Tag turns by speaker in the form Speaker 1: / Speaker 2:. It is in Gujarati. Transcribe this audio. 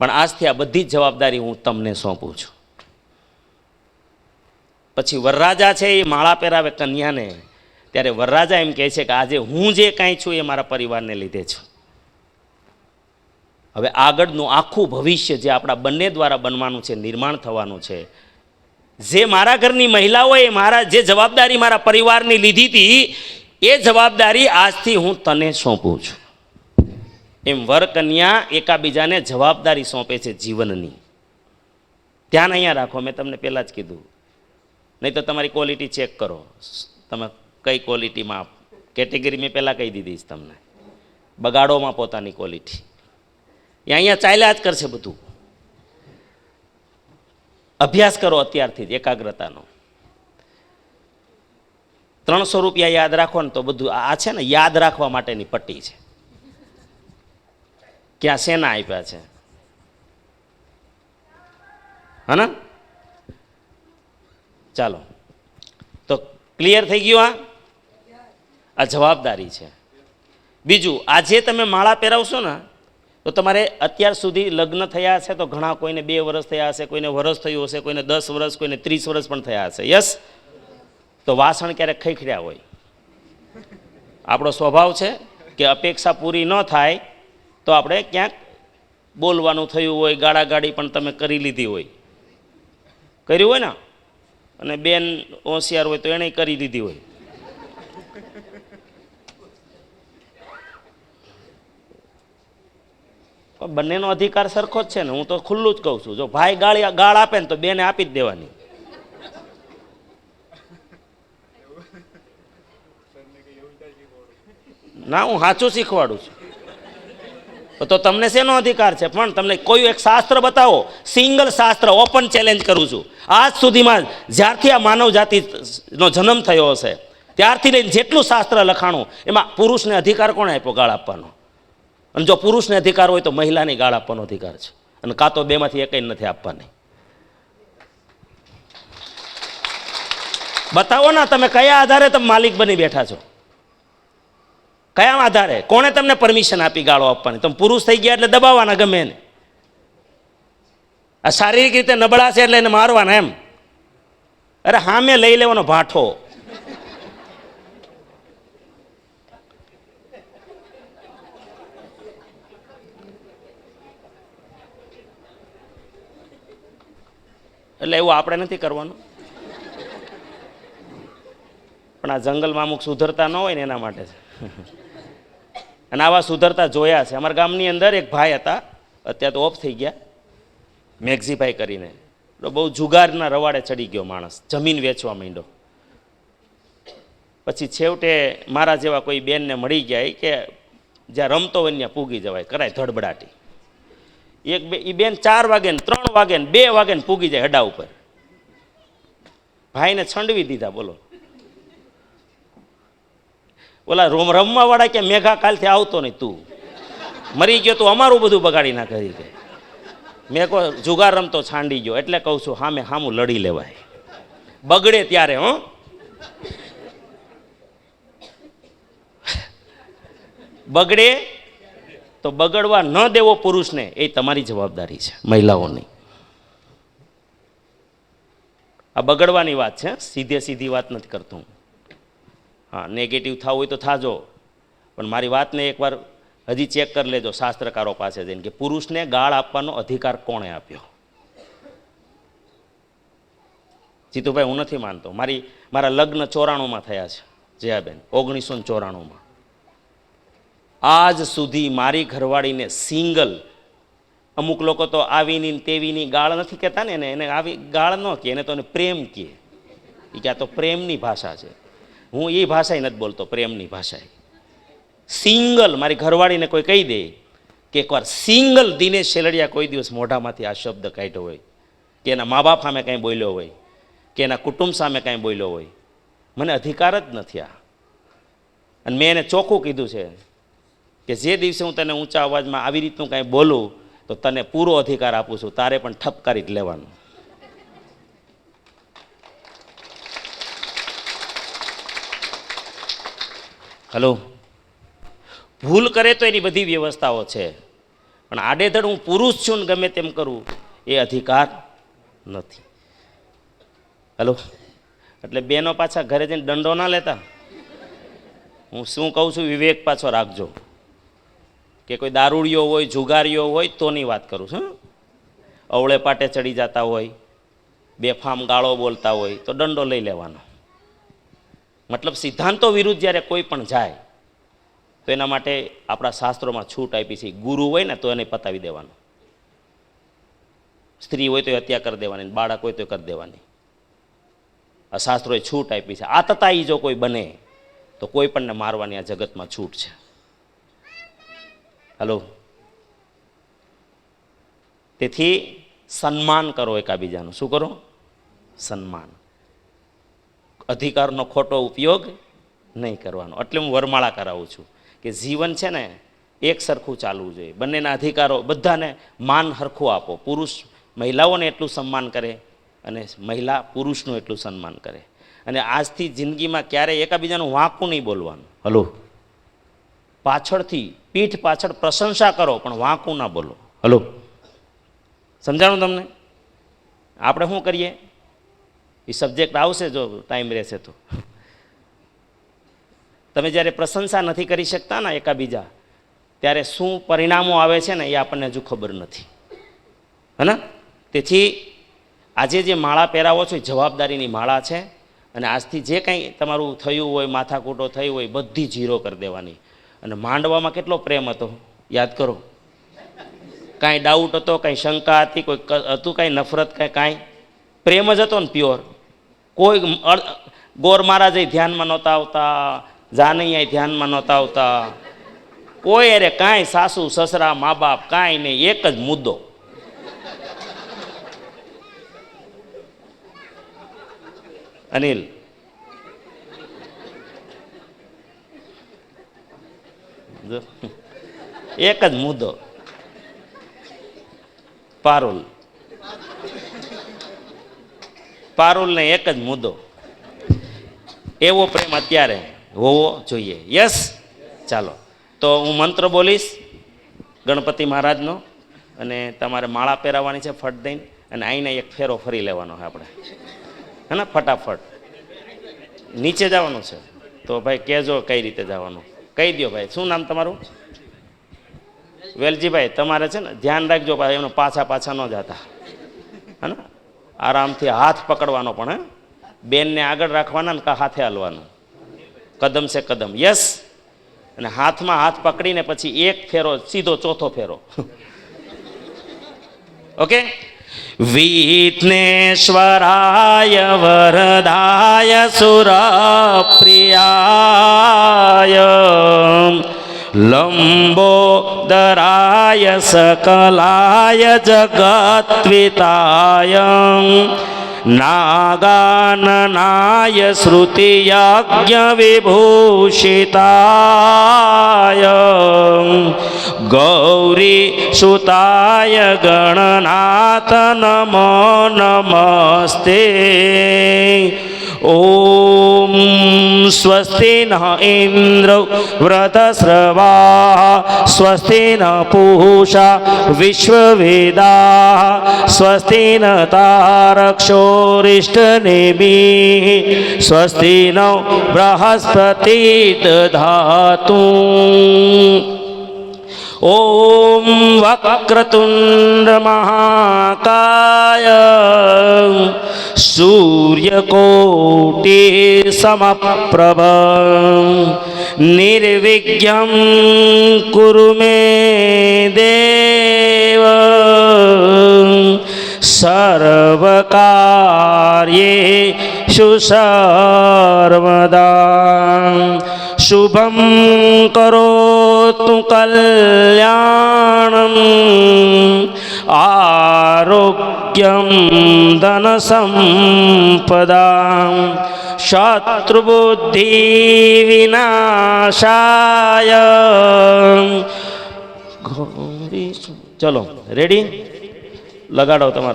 Speaker 1: પણ આજથી આ બધી જ જવાબદારી હું તમને સોંપું છું. પછી વરરાજા છે એ માળા પહેરાવે કન્યાને, ત્યારે વરરાજા એમ કહે છે કે આજે હું જે કાંઈ છું એ મારા પરિવારને લીધે છું. હવે આગળનું આખું ભવિષ્ય જે આપણા બંને દ્વારા બનવાનું છે, નિર્માણ થવાનું છે, જે મારા ઘરની મહિલાઓએ મારા જે જવાબદારી મારા પરિવારની લીધી હતી, એ જવાબદારી આજથી હું તને સોંપું છું. એમ વર કન્યા એકાબીજાને જવાબદારી સોંપે છે જીવનની. ધ્યાન અહીંયા રાખો, મેં તમને પહેલાં જ કીધું. નહીં તો તમારી ક્વોલિટી ચેક કરો. તમે કઈ ક્વોલિટીમાં કેટેગરી મેં પહેલાં કહી દીધી છે તમને. બગાડોમાં પોતાની ક્વોલિટી એ અહીંયા ચાલ્યા જ કરશે બધું. અભ્યાસ કરો અત્યારથી જ, એકાગ્રતાનો. ત્રણસો રૂપિયા યાદ રાખો ને તો બધું આ છે ને, યાદ રાખવા માટેની પટ્ટી છે. ક્યાં શેના આપ્યા છે. હા ચાલો. તો ક્લિયર થઈ ગયું આ? આ જવાબદારી છે. બીજું આજે તમે માળા પહેરાવશો ને, તો તમારે અત્યાર સુધી લગ્ન થયા હશે તો ઘણા કોઈને બે વર્ષ થયા હશે, કોઈને વરસ થયું હશે, કોઈને દસ વર્ષ કોઈને ત્રીસ વર્ષ પણ થયા હશે. યસ તો વાસણ ક્યારેક ખૈખડ્યા હોય. આપણો સ્વભાવ છે કે અપેક્ષા પૂરી ન થાય તો આપણે ક્યાંક બોલવાનું થયું હોય, ગાળાગાળી પણ તમે કરી લીધી હોય. કર્યું હોય ને? અને બેન હોશિયાર હોય તો એણે કરી દીધી હોય. બંનેનો અધિકાર સરખો જ છે ને. હું તો ખુલ્લું જ કહું છું. જો ભાઈ ગાળી, ગાળ આપે ને તો બેને આપી જ દેવાની. ના, હું સાચું શીખવાડું છું. તો તમને શેનો અધિકાર છે? પણ તમને કોઈ એક શાસ્ત્ર બતાવો. સિંગલ શાસ્ત્ર ઓપન ચેલેન્જ કરું છું. આજ સુધીમાં જ્યારથી આ માનવ જાતિનો જન્મ થયો હશે, ત્યારથી લઈને જેટલું શાસ્ત્ર લખાણું, એમાં પુરુષને અધિકાર કોણે આપ્યો? ગાળ આપવાનો. અને જો પુરુષને અધિકાર હોય તો મહિલાને ગાળ આપવાનો અધિકાર છે. અને કાં તો બેમાંથી એક નથી આપવાની. બતાવો ના તમે કયા આધારે તમે માલિક બની બેઠા છો? કયા આધારે? કોણે તમને પરમિશન આપી ગાળો આપવાની? તમે પુરુષ થઈ ગયા એટલે દબાવવાના ગમે એને. આ શારીરિક રીતે નબળા છે એટલે એને મારવાના એમ. અરે હામે લઈ લેવાનો ભાઠો. એટલે એવું આપણે નથી કરવાનું. પણ આ જંગલમાં અમુક સુધરતા ન હોય ને એના માટે. છે અને આવા સુધરતા જોયા છે. અમારા ગામની અંદર એક ભાઈ હતા, અત્યારે તો ઓફ થઈ ગયા, મેઘજીભાઈ કરીને. બહુ જુગારના રવાડે ચડી ગયો માણસ, જમીન વેચવા માંડ્યો. પછી છેવટે મારા જેવા કોઈ બેનને મળી ગયા કે જ્યાં રમતો હોય ત્યાં પૂગી જવાય, કરાય ધડબડાટી. એક બે એ બેન ચાર વાગે ને ત્રણ વાગે ને બે વાગે ને પૂગી જાય હડા ઉપર. ભાઈને છંડવી દીધા, બોલો. ઓલા રોમ રમવા વાળા કે મેઘા કાલથી આવતો નહીં તું. મરી ગયો તું અમારું બધું બગાડી નાખે કે. મેં કહો, જુગાર રમતો છાંડી ગયો. એટલે કહું છું, હામે હામું લડી લેવાય. બગડે ત્યારે, હો. બગડે તો બગડવા ન દેવો પુરુષને, એ તમારી જવાબદારી છે, મહિલાઓની. આ બગડવાની વાત છે સીધે સીધી વાત નથી કરતો હું. હા નેગેટિવ થવું હોય તો થાજો. પણ મારી વાતને એકવાર હજી ચેક કરી લેજો શાસ્ત્રકારો પાસે જઈને કે પુરુષને ગાળ આપવાનો અધિકાર કોણે આપ્યો? જીતુભાઈ, હું નથી માનતો. મારી, મારા લગ્ન ચોરાણુંમાં થયા છે, જયાબેન. ઓગણીસો ચોરાણુંમાં. આજ સુધી મારી ઘરવાળીને સિંગલ. અમુક લોકો તો આવીની તેવીની ગાળ નથી કહેતા ને, એને એને આવી ગાળ ન કહે, એને તો એને પ્રેમ કહે. એ કે આ તો પ્રેમની ભાષા છે. હું એ ભાષાએ નથી બોલતો, પ્રેમની ભાષાએ સિંગલ, મારી ઘરવાળીને કોઈ કહી દે કે એકવાર સિંગલ દિનેશ શેલડિયા કોઈ દિવસ મોઢામાંથી આ શબ્દ કાઢ્યો હોય, કે એના મા બાપ સામે કાંઈ બોલ્યો હોય, કે એના કુટુંબ સામે કાંઈ બોલ્યો હોય. મને અધિકાર જ નથી આ. અને મેં એને ચોખ્ખું કીધું છે કે જે દિવસે હું તને ઊંચા અવાજમાં આવી રીતનું કાંઈ બોલું, તો તને પૂરો અધિકાર આપું છું, તારે પણ ઠપકારી જ લેવાનું. હલો. ભૂલ કરે તો એની બધી વ્યવસ્થાઓ છે. પણ આડેધડ હું પુરુષ છું ને ગમે તેમ કરું, એ અધિકાર નથી. હલો. એટલે બેનો પાછા ઘરે જઈને દંડો ના લેતા? હું શું કહું છું, વિવેક પાછો રાખજો. કે કોઈ દારૂડિયો હોય, જુગારીઓ હોય, તોની વાત કરું છું? અવળે પાટે ચડી જતા હોય, બેફામ ગાળો બોલતા હોય, તો દંડો લઈ લેવાનો. મતલબ સિદ્ધાંતો વિરુદ્ધ જ્યારે કોઈ પણ જાય, તો એના માટે આપણા શાસ્ત્રોમાં છૂટ આપી છે. ગુરુ હોય ને તો એને પતાવી દેવાનો. સ્ત્રી હોય તો એ હત્યા કરી દેવાની, બાળક હોય તો કરી દેવાની. આ શાસ્ત્રોએ છૂટ આપી છે. આ તતાઈ જો કોઈ બને, તો કોઈ પણને મારવાની આ જગતમાં છૂટ છે. હલો? તેથી સન્માન કરો એકાબીજાનું. શું કરો? સન્માન. અધિકારનો ખોટો ઉપયોગ નહીં કરવાનો. એટલે હું વરમાળા કરાવું છું કે જીવન છે ને એક સરખું ચાલવું જોઈએ. બંનેના અધિકારો બધાને માન હરખું આપો. પુરુષ મહિલાઓને એટલું સન્માન કરે અને મહિલા પુરુષનું એટલું સન્માન કરે. અને આજથી જિંદગીમાં ક્યારેય એકાબીજાનું વાંકું નહીં બોલવાનું. હલો? પાછળથી, પીઠ પાછળ પ્રશંસા કરો, પણ વાંકું ના બોલો. હલો? સમજાણું તમને? આપણે શું કરીએ? એ સબ્જેક્ટ આવશે જો ટાઈમ રહેશે તો. તમે જ્યારે પ્રશંસા નથી કરી શકતા ને એકાબીજા, ત્યારે શું પરિણામો આવે છે ને એ આપણને હજુ ખબર નથી. હે તેથી આજે જે માળા પહેરાવો છો એ જવાબદારીની માળા છે અને આજથી જે કંઈ તમારું થયું હોય, માથાકૂટો થઈ હોય બધી જીરો કરી દેવાની. અને માંડવામાં કેટલો પ્રેમ હતો, યાદ કરો. કાંઈ ડાઉટ હતો, કાંઈ શંકા હતી, કોઈ હતું કાંઈ નફરત, કાંઈ કાંઈ. પ્રેમ જ હતો ને પ્યોર કોઈ ગોર મહારાજે ધ્યાનમાં નહોતા આવતા જાનૈયા ધ્યાનમાં નહોતા આવતા. કોઈ અરે કાંઈ સાસુ, સસરા મા બાપ કાંઈ નહીં, એક જ મુદ્દો. અનિલ. એક જ મુદ્દો. પારુલ. પારુલને એક જ મુદ્દો. એવો પ્રેમ અત્યારે હોવો જોઈએ. યસ ચાલો. તો હું મંત્ર બોલીશ, ગણપતિ મહારાજનો, અને તમારે માળા પહેરાવવાની છે ફટ દઈને, અને આઈને એક ફેરો ફરી લેવાનો છે આપણે. હે ને? ફટાફટ. નીચે જવાનું છે. તો ભાઈ કહેજો કઈ રીતે જવાનું. કહી દો ભાઈ. શું નામ તમારું? વેલજીભાઈ, તમારે છે ને ધ્યાન રાખજો એમને પાછા પાછા ન જતા. હે ને? આરામથી હાથ પકડવાનો પણ બેનને આગળ રાખવાના ને હાથે હાલવાનું? કદમ છે કદમ. યસ અને હાથમાં હાથ પકડીને પછી એક ફેરો, સીધો ચોથો ફેરો. ઓકે વિઘ્નેશ્વરાય વરદાય સુરપ્રિયાય. સકલાય જગત્વિતાય નાગાનનાય શ્રુતિયજ્ઞવિભૂષિતાય ગૌરી સુતાય ગણનાથ નમો નમસ્તે ॐ स्वस्ति न इन्द्र व्रतस्रवा स्वस्ति न पूषा विश्ववेदाः स्वस्ति न तारक्षोरिष्टनेमिः स्वस्ति न बृहस्पति दधातु ॐ वक्रतुण्डमहाकाय सूर्यकोटिसमप्रभ निर्विघ्नं कुरु मे देव सर्वकार्येषु सर्वदा શુભમ કરો તું કલ્યાણ આરોગ્યમ ધન સંપદા શત્રુબુદ્ધિ વિનાશાય ચલો રેડી લગાડો તમારો